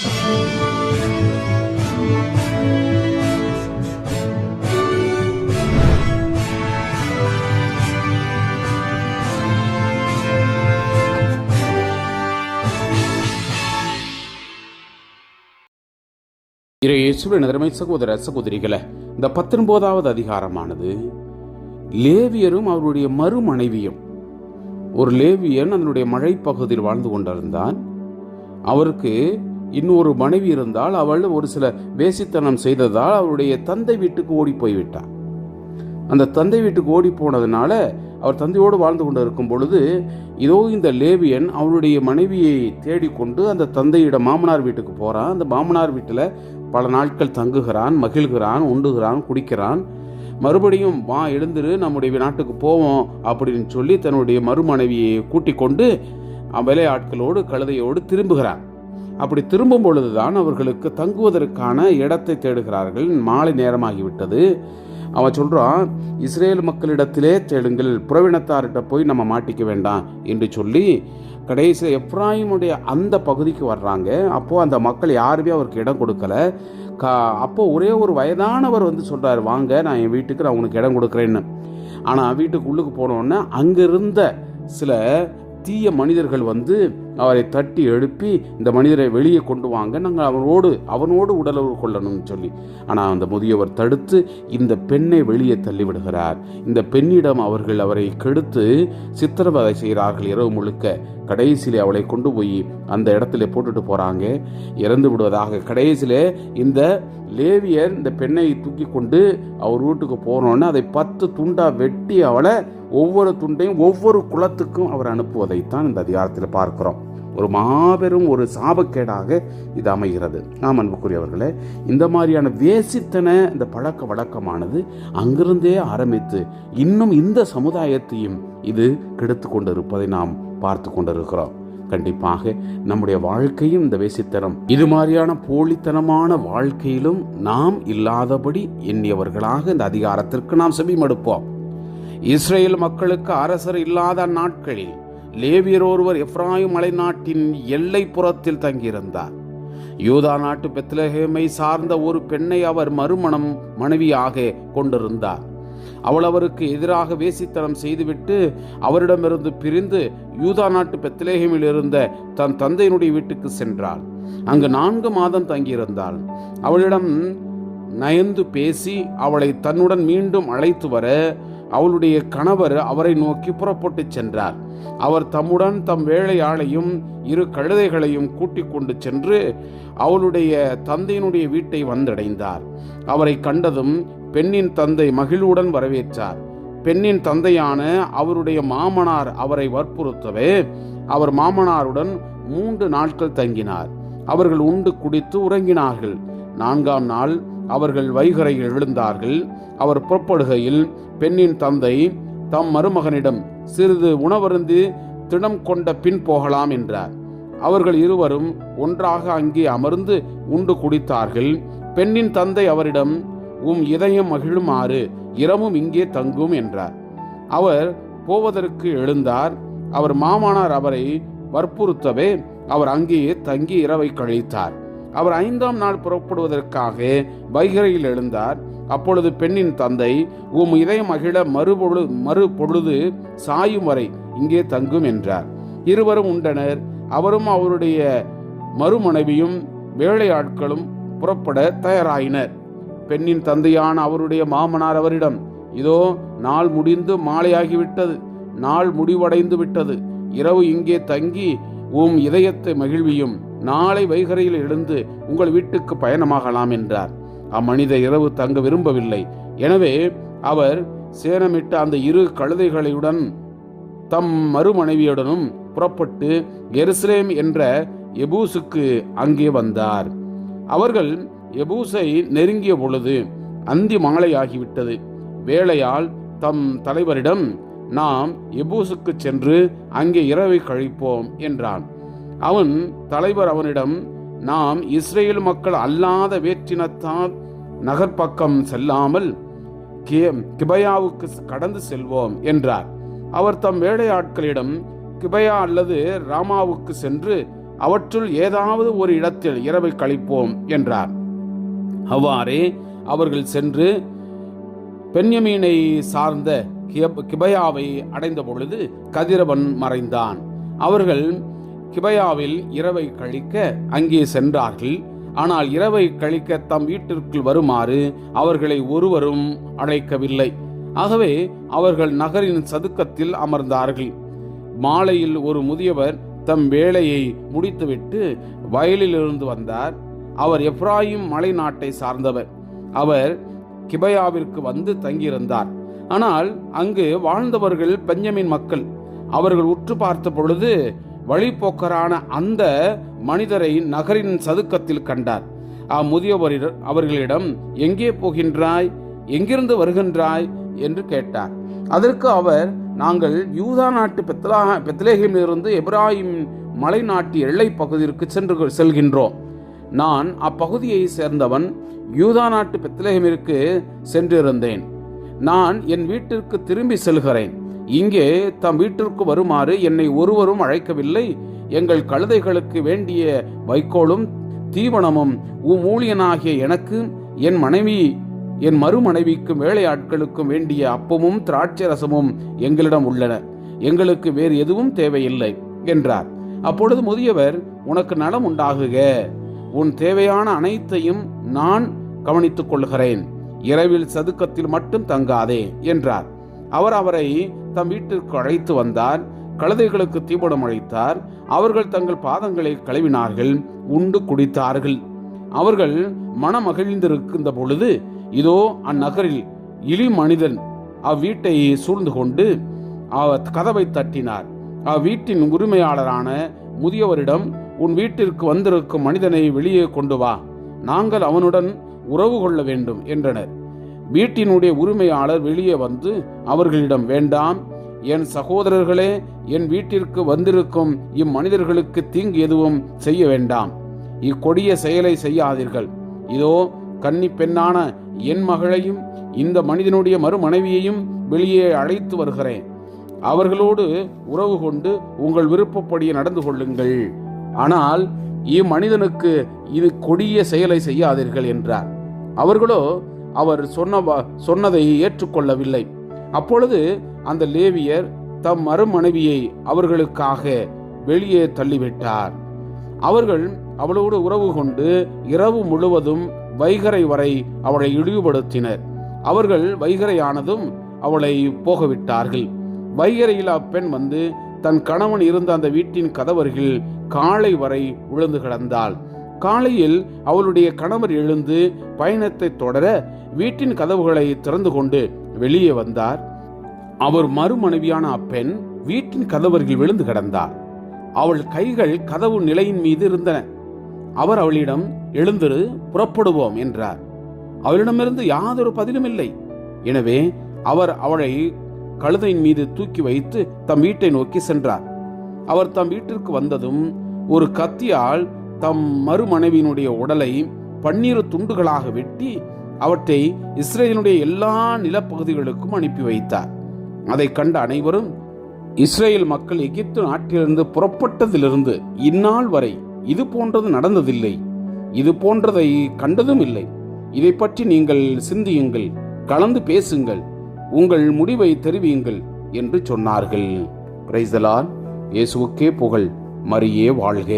இறையேசுவின் நிலைமை சகோதர சகோதரிகளை இந்த பத்தொன்பதாவது அதிகாரமானது லேவியரும் அவருடைய மறுமனைவியும் ஒரு லேவியன் அதனுடைய மழைப்பகுதியில் வாழ்ந்து கொண்டிருந்தான். அவருக்கு இன்னொரு மனைவி இருந்தால் அவள் ஒரு சில வேசித்தனம் செய்ததால் அவருடைய தந்தை வீட்டுக்கு ஓடி போய்விட்டார் அந்த தந்தை வீட்டுக்கு ஓடி போனதுனால அவர் தந்தையோடு வாழ்ந்து கொண்டு இருக்கும் பொழுது இதோ இந்த லேவியன் அவருடைய மனைவியை தேடிக்கொண்டு அந்த தந்தையிடம் மாமனார் வீட்டுக்கு போகிறான் அந்த மாமனார் வீட்டில் பல நாட்கள் தங்குகிறான் மகிழ்கிறான் உண்டுகிறான் குடிக்கிறான். மறுபடியும் வா எழுந்துரு நம்முடைய நாட்டுக்கு போவோம் அப்படின்னு சொல்லி தன்னுடைய மறுமனைவியை கூட்டிக் கொண்டு வேலையாட்களோடு கழுதையோடு திரும்புகிறான். அப்படி திரும்பும் பொழுதுதான் அவர்களுக்கு தங்குவதற்கான இடத்தை தேடுகிறார்கள். மாலை நேரமாகிவிட்டது. அவன் சொல்றான் இஸ்ரேல் மக்களிடத்திலே தேடுங்கள். புறவினத்தார்கிட்ட போய் நம்ம மாட்டிக்க வேண்டாம் என்று சொல்லி கடைசியில் எப்ராஹிமுடைய அந்த பகுதிக்கு வர்றாங்க. அப்போ அந்த மக்கள் யாருமே அவருக்கு இடம் கொடுக்கல. கா அப்போ ஒரே ஒரு வயதானவர் வந்து சொல்றாரு வாங்க நான் என் வீட்டுக்கு நான் உனக்கு இடம் கொடுக்குறேன்னு. ஆனால் வீட்டுக்கு உள்ளுக்கு போனோடனே அங்கிருந்த சில தீய மனிதர்கள் வந்து அவரை தட்டி எழுப்பி இந்த மனிதரை வெளியே கொண்டு வாங்க நாங்கள் அவனோடு அவனோடு உடலுறவு கொள்ளணும்னு சொல்லி. ஆனால் அந்த முதியவர் தடுத்து இந்த பெண்ணை வெளியே தள்ளிவிடுகிறார். இந்த பெண்ணிடம் அவர்கள் அவரை கெடுத்து சித்திரவதை செய்கிறார்கள் இரவு முழுக்க. கடைசியிலே அவளை கொண்டு போய் அந்த இடத்துல போட்டுட்டு போகிறாங்க இறந்து விடுவதாக கடைசியிலே இந்த லேவியர் இந்த பெண்ணை தூக்கி கொண்டு அவர் வீட்டுக்கு போனோன்னு அதை பத்து துண்டாக வெட்டி அவளை ஒவ்வொரு துண்டையும் ஒவ்வொரு குளத்துக்கும் அவர் அனுப்புவதைத்தான் இந்த அதிகாரத்தில் பார்க்கிறோம். ஒரு மாபெரும் ஒரு சாபக்கேடாக இது அமைகிறது. நாம் அன்புக்குரியவர்களே இந்த மாதிரியான வேசித்தன இந்த பழக்க வழக்கமானது அங்கிருந்தே ஆரம்பித்து இன்னும் இந்த சமுதாயத்தையும் இது கெடுத்து கொண்டிருப்பதை நாம் பார்த்து கொண்டிருக்கிறோம். கண்டிப்பாக நம்முடைய வாழ்க்கையும் இந்த வேசித்தனம் இது மாதிரியான போலித்தனமான வாழ்க்கையிலும் நாம் இல்லாதபடி எண்ணியவர்களாக இந்த அதிகாரத்திற்கு நாம் செவிமடுப்போம். இஸ்ரேல் மக்களுக்கு அரசர் இல்லாத நாட்களில் லேவியர் ஒருவர் எப்ராயும் மலைநாட்டின் எல்லை புறத்தில் தங்கியிருந்தார். யூதா நாட்டு பெத்லஹேமை சார்ந்த ஒரு பெண்ணை அவர் மறுமணம் மனைவியாக கொண்டிருந்தார். அவள் அவருக்கு எதிராக வேசித்தனம் செய்துவிட்டு அவரிடமிருந்து பிரிந்து யூதா நாட்டு பெத்லேஹேமில் இருந்த தன் தந்தையினுடைய வீட்டுக்கு சென்றாள். அங்கு நான்கு மாதம் தங்கியிருந்தாள். அவளிடம் நயந்து பேசி அவளை தன்னுடன் மீண்டும் அழைத்து வர அவளுடைய கணவர் அவரை நோக்கி புறப்பட்டு சென்றார். அவர் தம்முடன் தம் வேலையாளையும் இரு கழுதைகளையும் கூட்டிக் கொண்டு சென்று அவளுடைய தந்தையினுடைய வீட்டை வந்தடைந்தார். அவரை கண்டதும் பெண்ணின் தந்தை மகிழ்வுடன் வரவேற்றார். பெண்ணின் தந்தையான அவருடைய மாமனார் அவரை வற்புறுத்தவே அவர் மாமனாருடன் மூன்று நாட்கள் தங்கினார். அவர்கள் உண்டு குடித்து உறங்கினார்கள். நான்காம் நாள் அவர்கள் வைகரையில் எழுந்தார்கள் அவர் புறப்படுகையில் பெண்ணின் தந்தை தம் மருமகனிடம் சிறிது உணவருந்து திடம் கொண்ட பின் போகலாம் என்றார். அவர்கள் இருவரும் ஒன்றாக அங்கே அமர்ந்து உண்டு குடித்தார்கள். பெண்ணின் தந்தை அவரிடம் உம் இதயம் மகிழுமாறு இரவும் இங்கே தங்கும் என்றார். அவர் போவதற்கு எழுந்தார். அவர் மாமனார் அவரை வற்புறுத்தவே அவர் அங்கேயே தங்கி இரவை கழித்தார். அவர் ஐந்தாம் நாள் புறப்படுவதற்காக வைகரையில் எழுந்தார். அப்பொழுது பெண்ணின் தந்தை உம் இதயம் மகிழ மறுபொழு மறு பொழுது சாயும் வரை இங்கே தங்கும் என்றார். இருவரும் உண்டனர். அவரும் அவருடைய மறுமனைவியும் வேலையாட்களும் புறப்பட தயாராயினர். பெண்ணின் தந்தையான அவருடைய மாமனார் அவரிடம் இதோ நாள் முடிந்து மாலையாகிவிட்டது. நாள் முடிவடைந்து விட்டது இரவு இங்கே தங்கி உம் இதயத்தை மகிழ்வியும். நாளை வைகரையில் எழுந்து உங்கள் வீட்டுக்கு பயணமாகலாம் என்றார். அம்மனித இரவு தங்க விரும்பவில்லை. எனவே அவர் சேனமிட்ட அந்த இரு கழுதைகளுடன் தம் மறுமனைவியுடனும் புறப்பட்டு எருசலேம் என்ற எபூசுக்கு அங்கே வந்தார். அவர்கள் எபூசை நெருங்கிய பொழுது அந்தி மாலையாகிவிட்டது. வேளையால் தம் தலைவரிடம் நாம் எபூசுக்கு சென்று அங்கே இரவை கழிப்போம் என்றான். அவன் தலைவர் அவனிடம் நாம் இஸ்ரேல் மக்கள் அல்லாத வேற்றினத்தால் நகர்ப்பக்கம் செல்லாமல் கிபயாவுக்கு கடந்து செல்வோம் என்றார். அவர் தம் வேலையாட்களிடம் கிபயா அல்லது ராமாவுக்கு சென்று அவற்றுள் ஏதாவது ஒரு இடத்தில் இரவை கழிப்போம் என்றார். அவ்வாறே அவர்கள் சென்று பென்யமீனை சார்ந்த கிபயாவை அடைந்த பொழுது கதிரவன் மறைந்தான். அவர்கள் கிபயாவில் இரவை கழிக்க அங்கே சென்றார்கள். ஆனால் இரவை கழிக்க தம் வீட்டிற்குள் வருமாறு அவர்களை ஒருவரும் அழைக்கவில்லை. ஆகவே அவர்கள் நகரின் சதுக்கத்தில் அமர்ந்தார்கள். மாலையில் ஒரு முதியவர் தம் வேலையை முடித்துவிட்டு வயலிலிருந்து வந்தார். அவர் எப்ராஹிம் மலை நாட்டை சார்ந்தவர். அவர் கிபயாவிற்கு வந்து தங்கியிருந்தார். ஆனால் அங்கு வாழ்ந்தவர்கள் பெஞ்சமின் மக்கள். அவர்கள் உற்று பார்த்த பொழுது வழிபோக்கரான அந்த மனிதரை நகரின் சதுக்கத்தில் கண்டார். அம்முதியவர் அவர்களிடம் எங்கே போகின்றாய்? எங்கிருந்து வருகின்றாய்? என்று கேட்டார். அதற்கு அவர் நாங்கள் யூதா நாட்டு பெத்லா பெத்லேகிலிருந்து எப்ராஹிம் மலை நாட்டு எல்லைப் பகுதிக்கு சென்று செல்கின்றோம். நான் அப்பகுதியை சேர்ந்தவன் யூதா நாட்டு பெத்லேஹமிற்கு சென்றிருந்தேன். நான் என் வீட்டிற்கு திரும்பி செல்கிறேன். இங்கே தம் வீட்டிற்கு வருமாறு என்னை ஒருவரும் அழைக்கவில்லை. எங்கள் கழுதைகளுக்கு வேண்டிய வைக்கோலும் தீவனமும் உம் ஊழியனாகிய எனக்கு என் மனைவி என் மறுமனைவிக்கும் வேலையாட்களுக்கும் வேண்டிய அப்பமும் திராட்சை ரசமும் எங்களிடம் உள்ளன. எங்களுக்கு வேறு எதுவும் தேவையில்லை என்றார். அப்பொழுது முதியவர் உனக்கு நலம் உண்டாகுக. உன் தேவையான அனைத்தையும் நான் கவனித்துக் கொள்கிறேன் இரவில் சதுக்கத்தில் மட்டும் தங்காதே என்றார். அவர் அவரை தம் வீட்டிற்கு அழைத்து வந்தார். கழுதைகளுக்கு தீபடம் அழைத்தார். அவர்கள் தங்கள் பாதங்களை கழுவினார்கள். உண்டு குடித்தார்கள். அவர்கள் மனமகிழ்ந்திருக்கின்ற பொழுது இதோ அந்நகரில் இளி மனிதன் அவ்வீட்டை சூழ்ந்து கொண்டு கதவை தட்டினார். அவ்வீட்டின் உரிமையாளரான முதியவரிடம் உன் வீட்டிற்கு வந்திருக்கும் மனிதனை வெளியே கொண்டு வா. நாங்கள் அவனுடன் உறவு கொள்ள வேண்டும் என்றனர். வீட்டினுடைய உரிமையாளர் வெளியே வந்து அவர்களிடம் வேண்டாம் என் சகோதரர்களே என் வீட்டிற்கு வந்திருக்கும் இம்மனிதர்களுக்கு தீங்கு எதுவும் செய்ய வேண்டாம். இக்கொடிய செயலை செய்யாதீர்கள். இதோ கன்னி பெண்ணான என் மகளையும் இந்த மனிதனுடைய மறுமனைவியையும் வெளியே அழைத்து வருகிறேன். அவர்களோடு உறவு கொண்டு உங்கள் விருப்பப்படியே நடந்து கொள்ளுங்கள். ஆனால் இம்மனிதனுக்கு இது கொடிய செயலை செய்யாதீர்கள் என்றார். அவர்களோ அவர் சொன்னவா சொன்னதை ஏற்றுக்கொள்ளவில்லை. அப்பொழுது அந்த லேவியர் தம் மறுமனைவியை அவர்களுக்காக வெளியே தள்ளிவிட்டார். அவர்கள் அவளோடு உறவு கொண்டு இரவு முழுவதும் வைகரை வரை அவளை இழிவுபடுத்தினர். அவர்கள் வைகரையானதும் அவளை போகவிட்டார்கள். வைகரையில் அப்பெண் வந்து தன் கணவன் இருந்த அந்த வீட்டின் கதவருகில் காலை வரை விழுந்து கிடந்தாள். காலையில் அவளுடைய கணவர் எழுந்து பயணத்தை தொடர வீட்டின் கதவுகளை திறந்து கொண்டு வெளியே வந்தார். அவர் மறுமனைவியான அப்பெண் வீட்டின் கதவருகில் விழுந்து கிடந்தார். அவள் கைகள் கதவு நிலையின் மீது இருந்தன. அவர் அவளிடம் எழுந்திரு புறப்படுவோம் என்றார். அவளிடமிருந்து யாதொரு பதிலும் இல்லை. எனவே அவர் அவளை கழுதையின் மீது தூக்கி வைத்து தம் வீட்டை நோக்கி சென்றார். அவர் தம் வீட்டிற்கு வந்ததும் ஒரு கத்தியால் தம் மறுமனைவியினுடைய உடலை பன்னிரு துண்டுகளாக வெட்டி அவற்றை இஸ்ரேலினுடைய எல்லா நிலப்பகுதிகளுக்கும் அனுப்பி வைத்தார். அதை கண்ட அனைவரும் இஸ்ரேல் மக்கள் எகிப்து நாட்டிலிருந்து புறப்பட்டதிலிருந்து இந்நாள் வரை இது போன்றது நடந்ததில்லை. இது போன்றதை கண்டதும் இல்லை. இதை பற்றி நீங்கள் சிந்தியுங்கள் கலந்து பேசுங்கள் உங்கள் முடிவை தெரிவியுங்கள் என்று சொன்னார்கள். பிரைசலால் இயேசுவுக்கே புகழ். மரியே வாழ்க.